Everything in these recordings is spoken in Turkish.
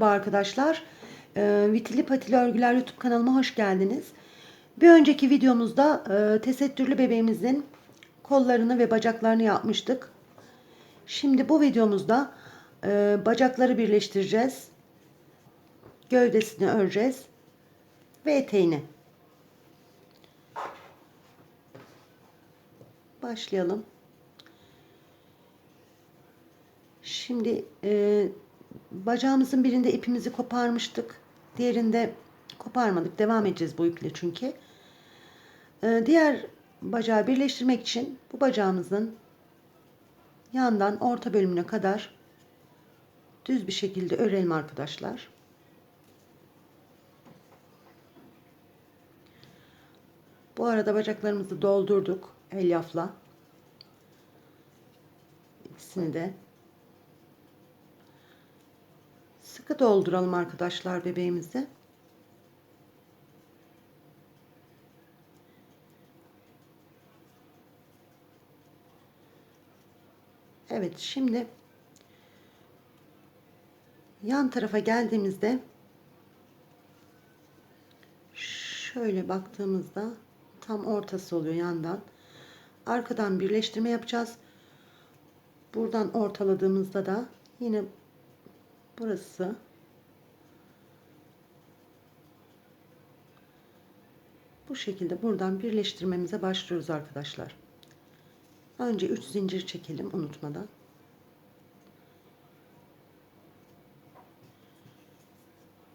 Merhaba arkadaşlar. Ee, Vitili Patili Örgüler YouTube kanalıma hoş geldiniz. Bir önceki videomuzda e, tesettürlü bebeğimizin kollarını ve bacaklarını yapmıştık. Şimdi bu videomuzda e, bacakları birleştireceğiz. Gövdesini öreceğiz. Ve eteğini. Başlayalım. Şimdi e, bacağımızın birinde ipimizi koparmıştık. Diğerinde koparmadık. Devam edeceğiz bu iple çünkü. E, diğer bacağı birleştirmek için bu bacağımızın yandan orta bölümüne kadar düz bir şekilde örelim arkadaşlar. Bu arada bacaklarımızı doldurduk elyafla. İkisini de sıkı dolduralım arkadaşlar bebeğimizi. Evet şimdi yan tarafa geldiğimizde şöyle baktığımızda tam ortası oluyor yandan. Arkadan birleştirme yapacağız. Buradan ortaladığımızda da yine burası bu şekilde buradan birleştirmemize başlıyoruz arkadaşlar. Önce 3 zincir çekelim unutmadan.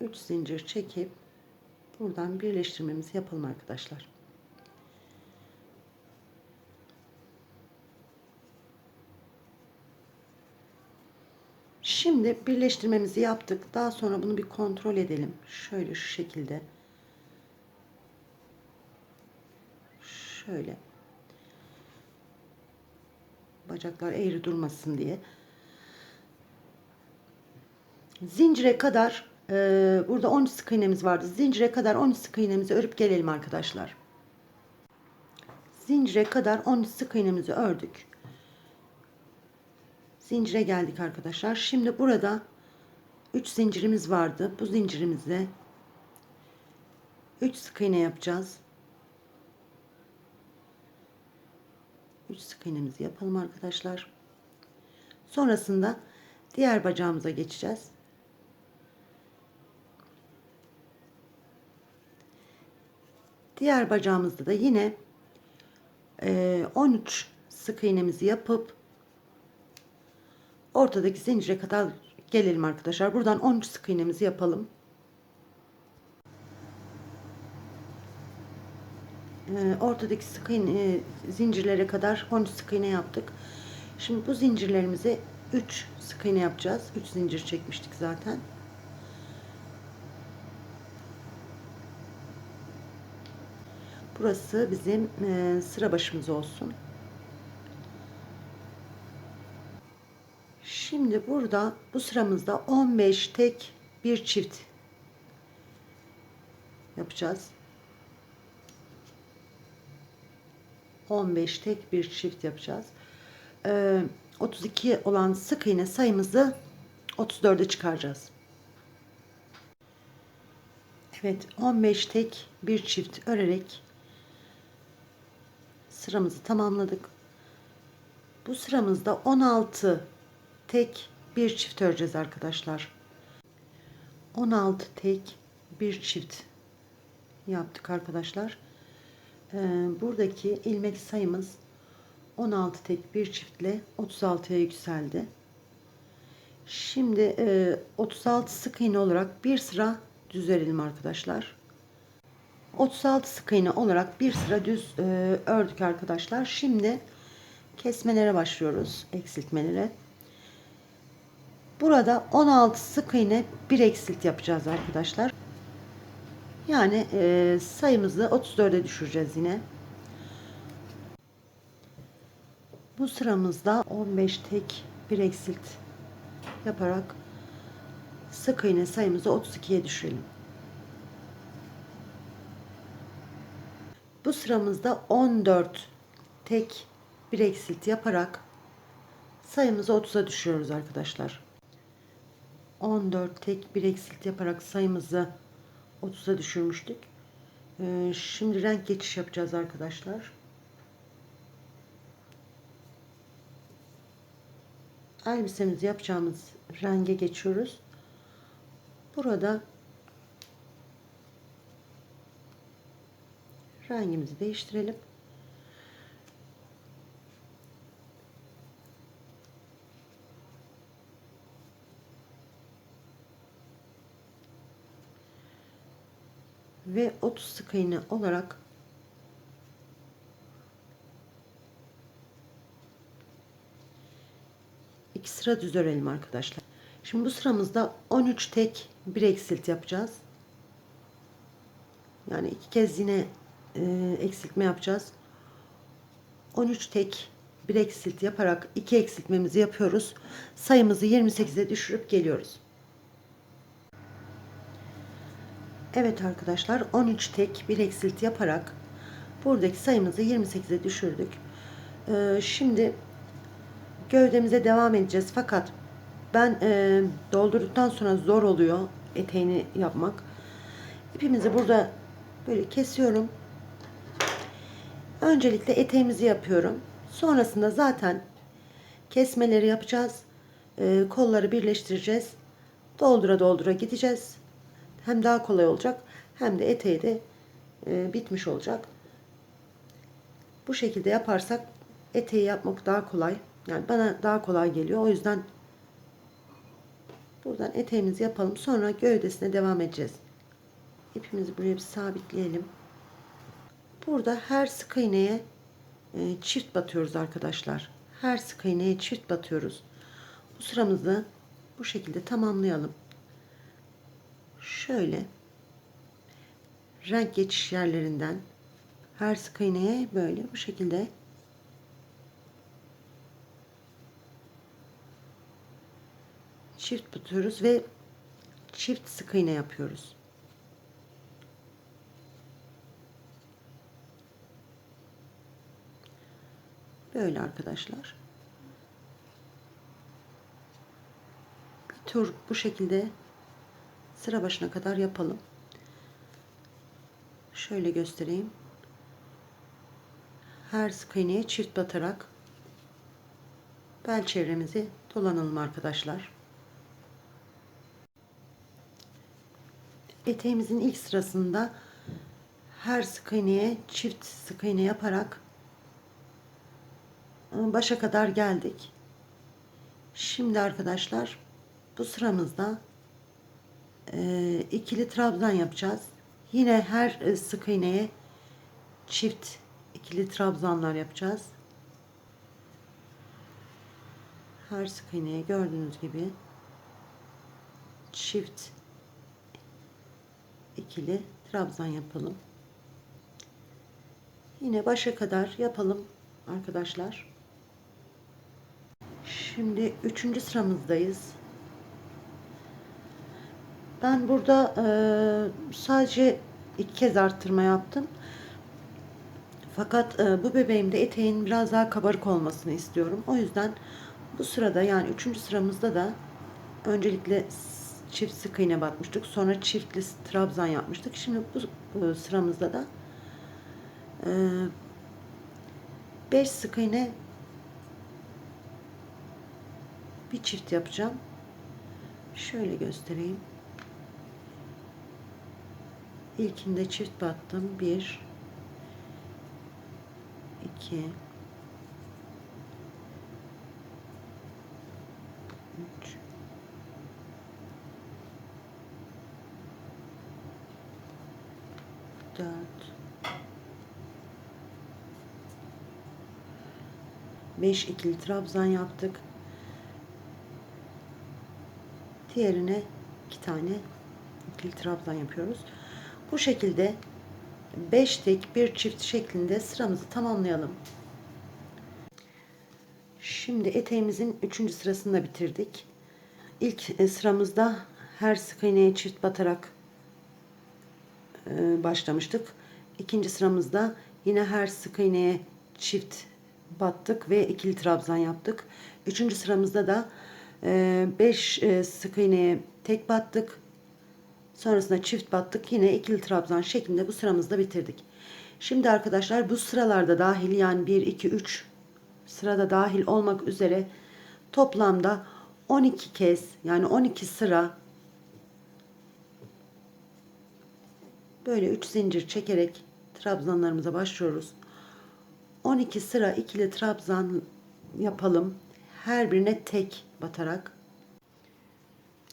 Üç zincir çekip buradan birleştirmemizi yapalım arkadaşlar. Şimdi birleştirmemizi yaptık. Daha sonra bunu bir kontrol edelim. Şöyle şu şekilde. Şöyle. Bacaklar eğri durmasın diye. Zincire kadar e, burada 13 sık iğnemiz vardı. Zincire kadar 13 sık iğnemizi örüp gelelim arkadaşlar. Zincire kadar 13 sık iğnemizi ördük zincire geldik arkadaşlar. Şimdi burada 3 zincirimiz vardı. Bu zincirimizle 3 sık iğne yapacağız. 3 sık iğnemizi yapalım arkadaşlar. Sonrasında diğer bacağımıza geçeceğiz. Diğer bacağımızda da yine 13 sık iğnemizi yapıp ortadaki zincire kadar gelelim arkadaşlar. Buradan 13 sık iğnemizi yapalım. Ee, ortadaki sık iğne zincirlere kadar 13 sık iğne yaptık. Şimdi bu zincirlerimizi 3 sık iğne yapacağız. 3 zincir çekmiştik zaten. Burası bizim e, sıra başımız olsun. Şimdi burada bu sıramızda 15 tek bir çift yapacağız. 15 tek bir çift yapacağız. Ee, 32 olan sık iğne sayımızı 34'e çıkaracağız. Evet 15 tek bir çift örerek sıramızı tamamladık. Bu sıramızda 16 tek bir çift öreceğiz arkadaşlar. 16 tek bir çift yaptık arkadaşlar. Ee, buradaki ilmek sayımız 16 tek bir çiftle 36'ya yükseldi. Şimdi e, 36 sık iğne olarak bir sıra düz örelim arkadaşlar. 36 sık iğne olarak bir sıra düz e, ördük arkadaşlar. Şimdi kesmelere başlıyoruz. Eksiltmelere. Burada 16 sık iğne bir eksilt yapacağız arkadaşlar. Yani e, sayımızı 34'e düşüreceğiz yine. Bu sıramızda 15 tek bir eksilt yaparak sık iğne sayımızı 32'ye düşürelim. Bu sıramızda 14 tek bir eksilt yaparak sayımızı 30'a düşüyoruz arkadaşlar. 14 tek bir eksilt yaparak sayımızı 30'a düşürmüştük. Ee, şimdi renk geçiş yapacağız arkadaşlar. Elbisemizi yapacağımız renge geçiyoruz. Burada rengimizi değiştirelim. Ve 30 sık iğne olarak iki sıra düz örelim arkadaşlar. Şimdi bu sıramızda 13 tek bir eksilt yapacağız. Yani iki kez yine e, eksiltme yapacağız. 13 tek bir eksilt yaparak iki eksiltmemizi yapıyoruz. Sayımızı 28'e düşürüp geliyoruz. Evet arkadaşlar 13 tek bir eksilt yaparak buradaki sayımızı 28'e düşürdük. Ee, şimdi gövdemize devam edeceğiz fakat ben e, doldurduktan sonra zor oluyor eteğini yapmak. İpimizi burada böyle kesiyorum. Öncelikle eteğimizi yapıyorum. Sonrasında zaten kesmeleri yapacağız. Ee, kolları birleştireceğiz. Doldura doldura gideceğiz. Hem daha kolay olacak hem de eteği de e, bitmiş olacak. Bu şekilde yaparsak eteği yapmak daha kolay. Yani bana daha kolay geliyor. O yüzden buradan eteğimizi yapalım. Sonra gövdesine devam edeceğiz. İpimizi buraya bir sabitleyelim. Burada her sık iğneye e, çift batıyoruz arkadaşlar. Her sık iğneye çift batıyoruz. Bu sıramızı bu şekilde tamamlayalım şöyle renk geçiş yerlerinden her sık iğneye böyle bu şekilde çift batıyoruz ve çift sık iğne yapıyoruz. Böyle arkadaşlar. Bir tur bu şekilde sıra başına kadar yapalım. Şöyle göstereyim. Her sık iğneye çift batarak bel çevremizi dolanalım arkadaşlar. Eteğimizin ilk sırasında her sık iğneye çift sık iğne yaparak başa kadar geldik. Şimdi arkadaşlar bu sıramızda e, ikili trabzan yapacağız. Yine her e, sık iğneye çift ikili trabzanlar yapacağız. Her sık iğneye gördüğünüz gibi çift ikili trabzan yapalım. Yine başa kadar yapalım arkadaşlar. Şimdi üçüncü sıramızdayız. Ben burada e, sadece iki kez arttırma yaptım. Fakat e, bu bebeğimde eteğin biraz daha kabarık olmasını istiyorum. O yüzden bu sırada yani üçüncü sıramızda da öncelikle çift sık iğne batmıştık. Sonra çiftli trabzan yapmıştık. Şimdi bu, bu sıramızda da 5 e, sık iğne bir çift yapacağım. Şöyle göstereyim. İlkinde çift battım. Bir, iki, üç, dört, beş ikili trabzan yaptık. Diğerine iki tane ikili trabzan yapıyoruz. Bu şekilde 5 tek bir çift şeklinde sıramızı tamamlayalım. Şimdi eteğimizin 3. sırasını da bitirdik. İlk e, sıramızda her sık iğneye çift batarak e, başlamıştık. İkinci sıramızda yine her sık iğneye çift battık ve ikili trabzan yaptık. Üçüncü sıramızda da 5 sık iğneye tek battık. Sonrasında çift battık. Yine ikili trabzan şeklinde bu sıramızda bitirdik. Şimdi arkadaşlar bu sıralarda dahil yani 1, 2, 3 sırada dahil olmak üzere toplamda 12 kez yani 12 sıra böyle 3 zincir çekerek trabzanlarımıza başlıyoruz. 12 sıra ikili trabzan yapalım. Her birine tek batarak.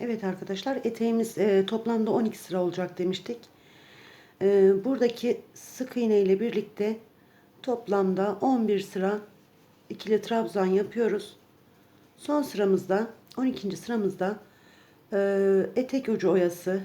Evet arkadaşlar eteğimiz e, toplamda 12 sıra olacak demiştik. E, buradaki sık iğne ile birlikte toplamda 11 sıra ikili trabzan yapıyoruz. Son sıramızda 12. sıramızda e, etek ucu oyası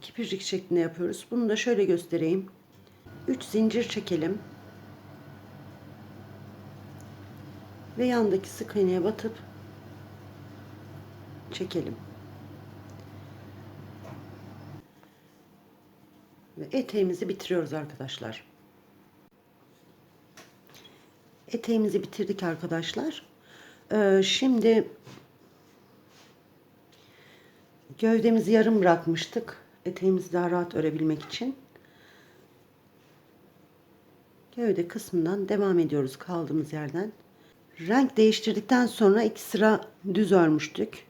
kipircik şeklinde yapıyoruz. Bunu da şöyle göstereyim. 3 zincir çekelim. Ve yandaki sık iğneye batıp çekelim. Eteğimizi bitiriyoruz arkadaşlar. Eteğimizi bitirdik arkadaşlar. Ee, şimdi gövdemizi yarım bırakmıştık. Eteğimizi daha rahat örebilmek için. Gövde kısmından devam ediyoruz kaldığımız yerden. Renk değiştirdikten sonra iki sıra düz örmüştük.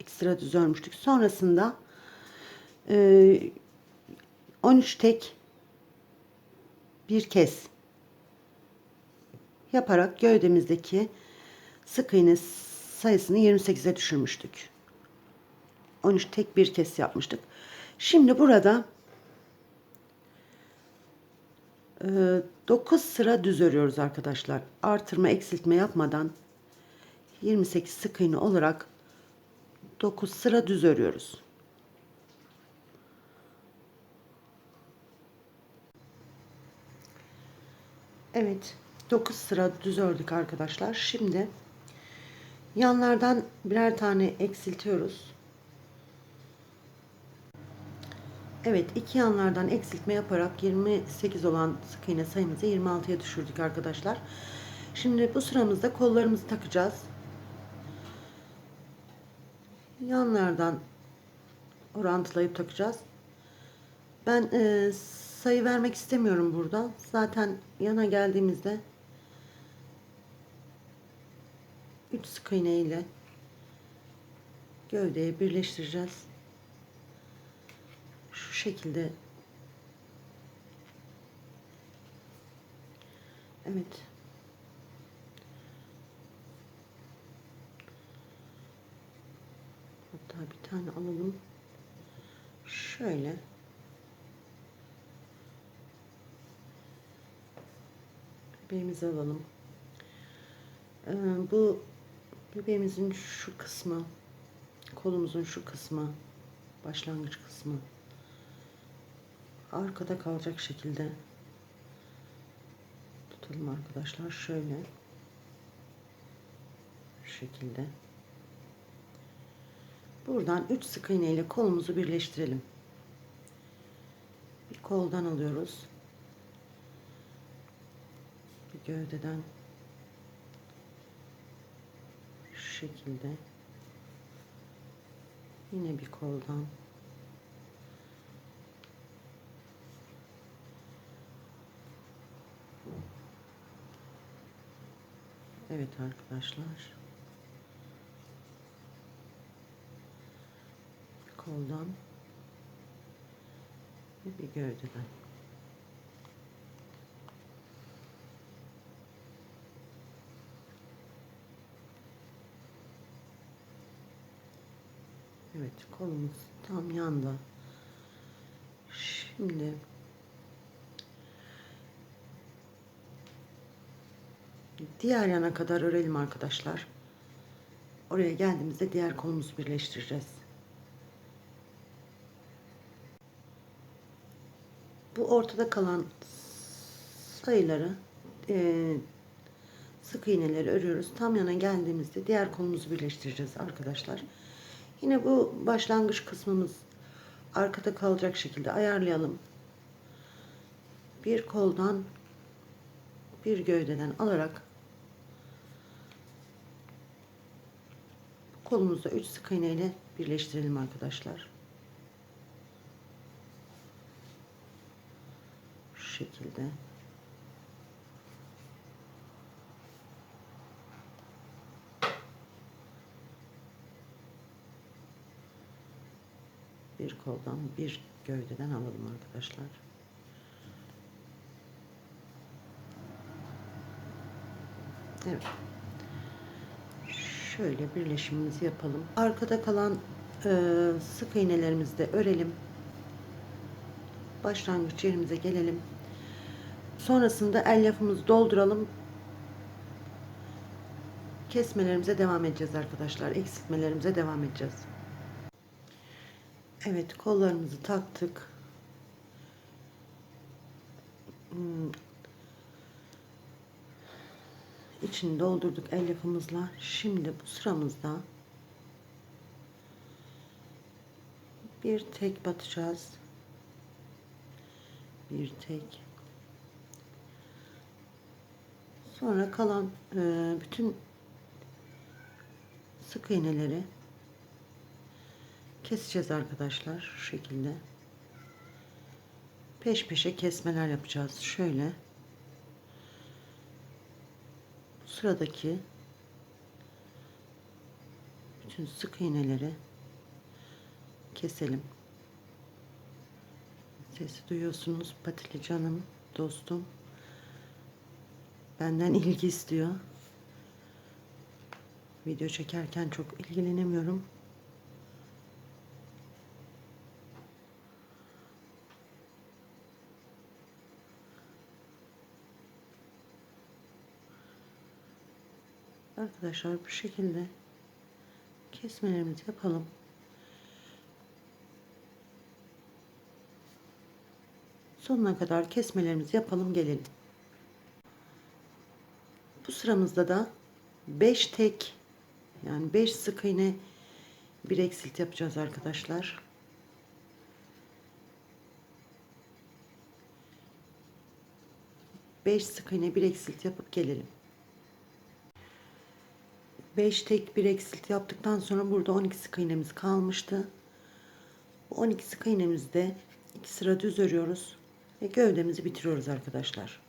İki sıra düz örmüştük. Sonrasında e, 13 tek bir kez yaparak gövdemizdeki sık iğne sayısını 28'e düşürmüştük. 13 tek bir kez yapmıştık. Şimdi burada 9 sıra düz örüyoruz arkadaşlar. Artırma eksiltme yapmadan 28 sık iğne olarak 9 sıra düz örüyoruz. Evet 9 sıra düz ördük arkadaşlar. Şimdi yanlardan birer tane eksiltiyoruz. Evet iki yanlardan eksiltme yaparak 28 olan sık iğne sayımızı 26'ya düşürdük arkadaşlar. Şimdi bu sıramızda kollarımızı takacağız. Yanlardan orantılayıp takacağız. Ben e, sayı vermek istemiyorum burada. Zaten yana geldiğimizde 3 sık iğne ile gövdeye birleştireceğiz. Şu şekilde Evet. Hatta bir tane alalım. Şöyle. Bebeğimizi alalım. Ee, bu bebeğimizin şu kısmı, kolumuzun şu kısmı, başlangıç kısmı arkada kalacak şekilde tutalım arkadaşlar. Şöyle şu şekilde. Buradan 3 sık iğne ile kolumuzu birleştirelim. Bir koldan alıyoruz. Gövdeden şu şekilde yine bir koldan Evet arkadaşlar. Koldan ve bir gövdeden. Evet kolumuz tam yanda. Şimdi diğer yana kadar örelim arkadaşlar. Oraya geldiğimizde diğer kolumuzu birleştireceğiz. Bu ortada kalan sayıları e, sık iğneleri örüyoruz. Tam yana geldiğimizde diğer kolumuzu birleştireceğiz arkadaşlar. Yine bu başlangıç kısmımız arkada kalacak şekilde ayarlayalım. Bir koldan bir gövdeden alarak kolumuzda 3 sık iğne ile birleştirelim arkadaşlar. Şu şekilde. Bir koldan bir gövdeden alalım arkadaşlar. Evet. Şöyle birleşimimizi yapalım. Arkada kalan e, sık iğnelerimizi de örelim. Başlangıç yerimize gelelim. Sonrasında elyafımızı dolduralım. Kesmelerimize devam edeceğiz arkadaşlar. Eksiltmelerimize devam edeceğiz. Evet kollarımızı taktık. Hmm. İçini doldurduk elyafımızla. Şimdi bu sıramızda bir tek batacağız. Bir tek. Sonra kalan e, bütün sık iğneleri keseceğiz arkadaşlar şu şekilde. Peş peşe kesmeler yapacağız. Şöyle. Sıradaki bütün sık iğneleri keselim. Sesi duyuyorsunuz patili canım, dostum. Benden ilgi istiyor. Video çekerken çok ilgilenemiyorum. Arkadaşlar bu şekilde kesmelerimizi yapalım. Sonuna kadar kesmelerimizi yapalım gelelim. Bu sıramızda da 5 tek yani 5 sık iğne bir eksilt yapacağız arkadaşlar. Beş sık iğne bir eksilt yapıp gelelim. 5 tek bir eksilt yaptıktan sonra burada 12 sık iğnemiz kalmıştı. Bu 12 sık iğnemizde 2 sıra düz örüyoruz ve gövdemizi bitiriyoruz arkadaşlar.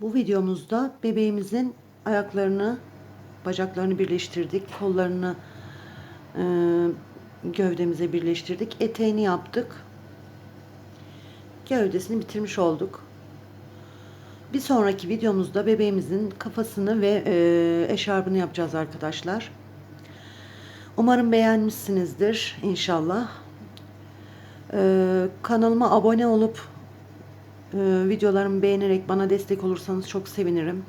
Bu videomuzda bebeğimizin ayaklarını, bacaklarını birleştirdik, kollarını e, gövdemize birleştirdik, eteğini yaptık, gövdesini bitirmiş olduk. Bir sonraki videomuzda bebeğimizin kafasını ve e, eşarbını yapacağız arkadaşlar. Umarım beğenmişsinizdir inşallah. E, kanalıma abone olup e, videolarımı beğenerek bana destek olursanız çok sevinirim.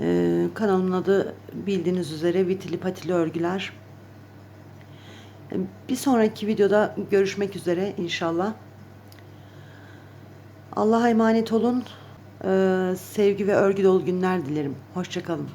E, kanalımın adı bildiğiniz üzere Vitili Patili Örgüler. E, bir sonraki videoda görüşmek üzere inşallah. Allah'a emanet olun. Ee, sevgi ve örgü dolu günler dilerim. Hoşçakalın.